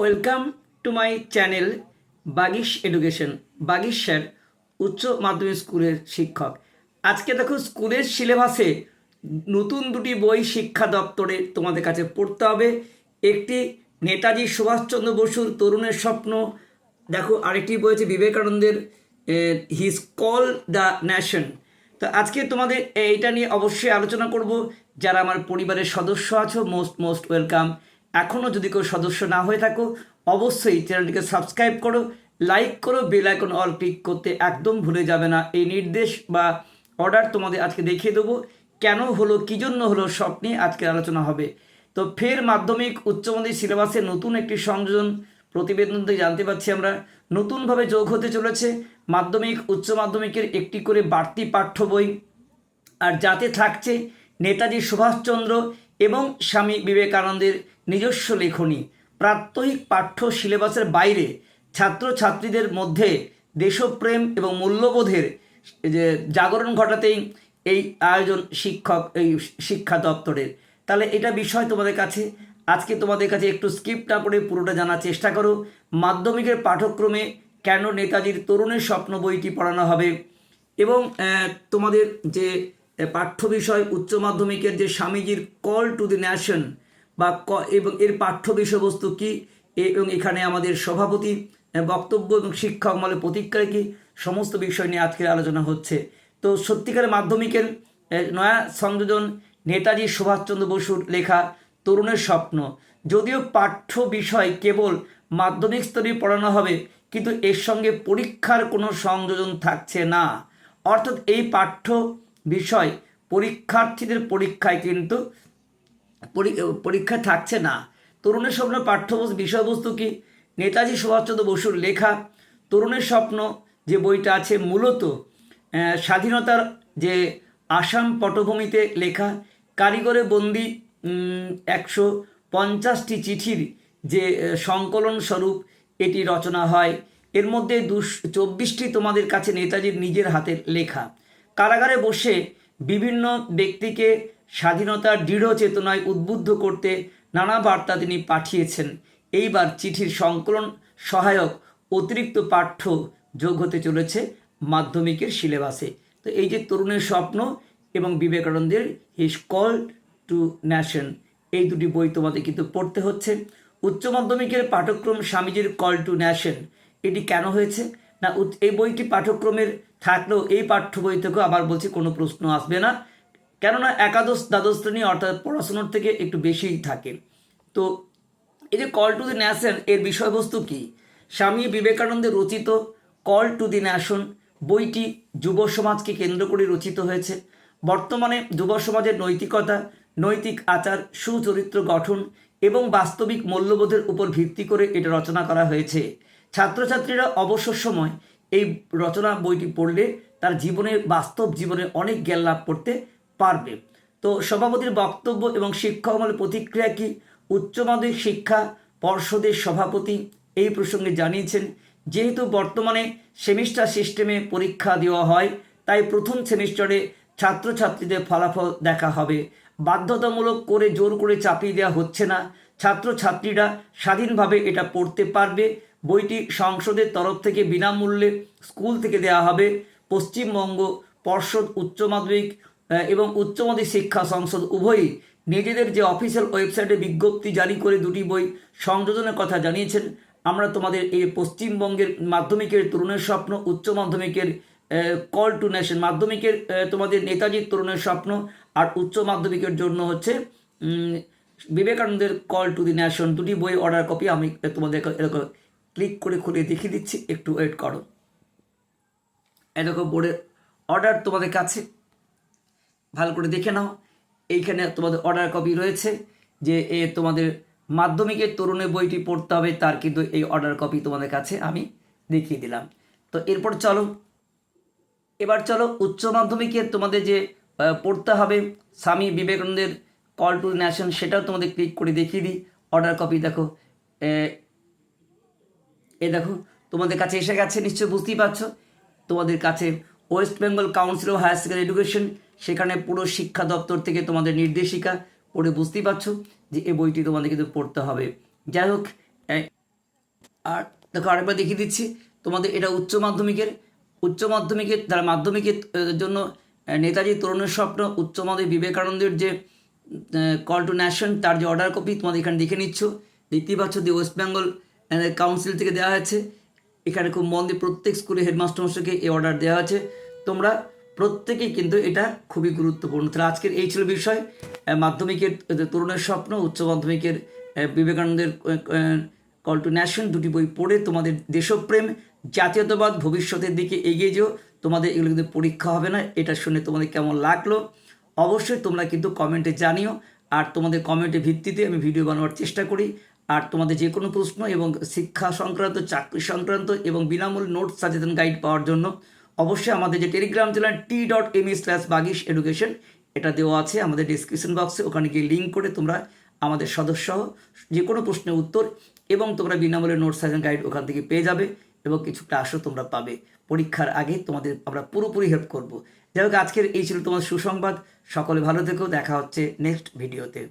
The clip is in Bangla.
Welcome to my channel Bagish education Bagish sir উচ্চ মাধ্যমিক স্কুলের শিক্ষক। আজকে দেখো স্কুলের সিলেবাসে নতুন দুটি বই শিক্ষা দপ্তরে তোমাদের কাছে পড়তে হবে। একটি নেতাজি সুভাষচন্দ্র বসুর তরুণের স্বপ্ন। দেখো আরেকটি বই আছে বিবেকানন্দের হিজ কল দ্য ন্যাশন তো আজকে তোমাদের এইটা নিয়ে অবশ্যই আলোচনা করব। যারা আমার পরিবারের সদস্য আছো মোস্ট মোস্ট ওয়েলকাম এখনও যদি কেউ সদস্য না হয়ে থাকো, অবশ্যই চ্যানেলটিকে সাবস্ক্রাইব করো, লাইক করো, বেল আইকন অল ক্লিক করতে একদম ভুলে যাবে না। এই নির্দেশ বা অর্ডার তোমাদের আজকে দেখিয়ে দেবো, কেন হলো, কী জন্য হলো, সব নিয়ে আজকে আলোচনা হবে। তো ফের মাধ্যমিক উচ্চ মাধ্যমিক সিলেবাসে নতুন একটি সংযোজন প্রতিবেদন থেকে জানতে পারছি আমরা। নতুনভাবে যোগ হতে চলেছে মাধ্যমিক, উচ্চ মাধ্যমিকের একটি করে বাড়তি পাঠ্য বই। আর যাতে থাকছে নেতাজি সুভাষচন্দ্র এবং স্বামী বিবেকানন্দের নিজস্ব লেখনী, প্রাত্যহিক পাঠ্য সিলেবাসের বাইরে ছাত্রছাত্রীদের মধ্যে দেশপ্রেম এবং মূল্যবোধের যে জাগরণ ঘটাতেই এই আয়োজন শিক্ষক, এই শিক্ষা দপ্তরের। তাহলে এটা বিষয় তোমাদের কাছে। আজকে তোমাদের কাছে একটু স্কিপ না করে পুরোটা জানার চেষ্টা করো। মাধ্যমিকের পাঠ্যক্রমে কেন নেতাজির তরুণের স্বপ্ন বইটি পড়ানো হবে এবং তোমাদের যে পাঠ্য বিষয় উচ্চ মাধ্যমিকের যে স্বামীজির কল টু দি ন্যাশন বা ক- এবং এর পাঠ্য বিষয়বস্তু কী এবং এখানে আমাদের সভাপতি বক্তব্য এবং শিক্ষক মলে প্রতিক্রিয়া কী, সমস্ত বিষয় নিয়ে আজকের আলোচনা হচ্ছে। তো সত্যিকারের মাধ্যমিকের নয়া সংযোজন নেতাজি সুভাষচন্দ্র বসুর লেখা তরুণের স্বপ্ন যদিও পাঠ্য বিষয় কেবল মাধ্যমিক স্তরে পড়ানো হবে, কিন্তু এর সঙ্গে পরীক্ষার কোনো সংযোজন থাকছে না। অর্থাৎ এই পাঠ্য বিষয় পরীক্ষার্থীদের পরীক্ষায় কিন্তু পরি- পরীক্ষায় থাকছে না। তরুণের স্বপ্ন পাঠ্য বিষয়বস্তু কি? নেতাজি সুভাষচন্দ্র বসুর লেখা, তরুণের স্বপ্ন যে বইটা আছে মূলত স্বাধীনতার যে আসাম পটভূমিতে লেখা, কারিগরে বন্দি একশো পঞ্চাশটি চিঠির যে সংকলন স্বরূপ এটি রচনা হয়। এর মধ্যে দুশ, চব্বিশটি তোমাদের কাছে নেতাজির নিজের হাতের লেখা। কারাগারে বসে বিভিন্ন ব্যক্তিকে স্বাধীনতার দৃঢ় চেতনায় উদ্বুদ্ধ করতে নানা বার্তা তিনি পাঠিয়েছেন। এইবার চিঠির সংকলন সহায়ক অতিরিক্ত পাঠ্য যোগ হতে চলেছে মাধ্যমিকের সিলেবাসে। তো এই যে তরুণের স্বপ্ন এবং বিবেকানন্দের হিস কল টু ন্যাশন এই দুটি বই তোমাদের কিন্তু পড়তে হচ্ছে। উচ্চ মাধ্যমিকের পাঠ্যক্রম স্বামীজির কল টু ন্যাশন এটি কেন হয়েছে? না এই বইটি পাঠ্যক্রমের থাকলেও এই পাঠ্য বই থেকেও আবার বলছি কোনো প্রশ্ন আসবে না। কেননা একাদশ, দ্বাদশ শ্রেণি অর্থাৎ পড়াশোনার থেকে একটু বেশিই থাকে। তো এই যে কল টু দি ন্যাশন এর বিষয়বস্তু কি? স্বামী বিবেকানন্দের রচিত কল টু দি ন্যাশন বইটি যুব সমাজকে কেন্দ্র করে রচিত হয়েছে। বর্তমানে যুব সমাজের নৈতিকতা, নৈতিক আচার, সুচরিত্র গঠন এবং বাস্তবিক মূল্যবোধের উপর ভিত্তি করে এটা রচনা করা হয়েছে। ছাত্রছাত্রীরা অবসর সময় এই রচনা বইটি পড়লে তার জীবনের, বাস্তব জীবনে অনেক জ্ঞান লাভ করতে পারবে। তো সভাপতির বক্তব্য এবং শিক্ষক মহলের প্রতিক্রিয়া কি? উচ্চ মাধ্যমিক শিক্ষা পর্ষদের সভাপতি এই প্রসঙ্গে জানিয়েছেন, যেহেতু বর্তমানে সেমিস্টার সিস্টেমে পরীক্ষা দেওয়া হয়, তাই প্রথম সেমিস্টারে ছাত্রছাত্রীদের ফলাফল দেখা হবে। বাধ্যতামূলক করে জোর করে চাপিয়ে দেওয়া হচ্ছে না। ছাত্রছাত্রীরা স্বাধীনভাবে এটা পড়তে পারবে। বইটি সংসদের তরফ থেকে বিনামূল্যে স্কুল থেকে দেওয়া হবে। পশ্চিমবঙ্গ পর্ষদ উচ্চ মাধ্যমিক এবং উচ্চ মাধ্যমিক শিক্ষা সংসদ উভয়ই নিজেদের যে অফিসিয়াল ওয়েবসাইটে বিজ্ঞপ্তি জারি করে দুটি বই সংযোজনের কথা জানিয়েছেন। আমরা তোমাদের এই পশ্চিমবঙ্গের মাধ্যমিকের তরুণের স্বপ্ন, উচ্চ মাধ্যমিকের কল টু নেশন মাধ্যমিকের তোমাদের নেতাজির তরুণের স্বপ্ন আর উচ্চ মাধ্যমিকের জন্য হচ্ছে বিবেকানন্দের কল টু দি ন্যাশন দুটি বই অর্ডার কপি আমি তোমাদের এরকম ক্লিক করে খুলে দেখিয়ে দিচ্ছি, একটু ওয়েট করো। এরকম বোর্ডের অর্ডার তোমাদের কাছে। ভালো করে দেখে নাও, এইখানে তোমাদের অর্ডার কপি রয়েছে, যে এ তোমাদের মাধ্যমিকের তরুণের বইটি পড়তে হবে, তার কিন্তু এই অর্ডার কপি তোমাদের কাছে আমি দেখিয়ে দিলাম। তো এরপর চলো, এবার চলো উচ্চ মাধ্যমিকের তোমাদের যে পড়তে হবে, স্বামী বিবেকানন্দের কল টু ন্যাশন সেটাও তোমাদের ক্লিক করে দেখিয়ে দিই। অর্ডার কপি দেখো এ, দেখো তোমাদের কাছে এসে গেছে নিশ্চয়ই বুঝতেই পারছ। তোমাদের কাছে West Bengal council of higher secondary education সেখানে পুরো শিক্ষা দপ্তর থেকে তোমাদের নির্দেশিকা পড়ে বুঝতেই পারছ যে এই বইটি তোমাদের কিন্তু পড়তে হবে। যাই হোক আর দেখো আরেকবার দেখিয়ে দিচ্ছি তোমাদের এটা উচ্চ মাধ্যমিকের উচ্চ মাধ্যমিকের যারা মাধ্যমিকের জন্য নেতাজি তরুণের স্বপ্ন উচ্চ মাধ্যমিক বিবেকানন্দের যে কল টু ন্যাশন তার যে অর্ডার কপি তোমাদের এখানে দেখে নিচ্ছ। দেখতেই পাচ্ছ যে ওয়েস্ট বেঙ্গল কাউন্সিল থেকে দেওয়া হয়েছে। এখানে খুব মন দিয়ে প্রত্যেক স্কুলে হেডমাস্টার মশাইকে এই অর্ডার দেওয়া আছে তোমরা প্রত্যেকেই কিন্তু এটা খুবই গুরুত্বপূর্ণ। তাহলে আজকের এই ছিল বিষয়। মাধ্যমিকের তরুণের স্বপ্ন, উচ্চ মাধ্যমিকের বিবেকানন্দের কল টু ন্যাশন দুটি বই পড়ে তোমাদের দেশপ্রেম, জাতীয়তাবাদ, ভবিষ্যতের দিকে এগিয়ে যেও। তোমাদের এগুলো কিন্তু পরীক্ষা হবে না, এটা শুনে তোমাদের কেমন লাগল? অবশ্যই তোমরা কিন্তু কমেন্টে জানিও। আর তোমাদের কমেন্টের ভিত্তিতে আমি ভিডিও বানানোর চেষ্টা করি। আর তোমাদের যে কোনো প্রশ্ন এবং শিক্ষা সংক্রান্ত, চাকরি সংক্রান্ত এবং বিনামূল্যে নোট সাজেশন গাইড পাওয়ার জন্য অবশ্যই আমাদের যে telegram channel T dot M E slash Bagish education এটা দেওয়া আছে আমাদের ডিসক্রিপশন বক্সে ওখানে গিয়ে লিঙ্ক করে তোমরা আমাদের সদস্য যে কোনো প্রশ্নের উত্তর এবং তোমরা বিনামূল্যে নোট সাজেশন গাইড ওখান থেকে পেয়ে যাবে এবং কিছু ক্লাসও তোমরা পাবে। পরীক্ষার আগে তোমাদের আমরা পুরোপুরি হেল্প করব। যাই হোক, আজকের এই ছিল তোমার সুসংবাদ। সকলে ভালো থেকো, দেখা হচ্ছে নেক্সট ভিডিওতে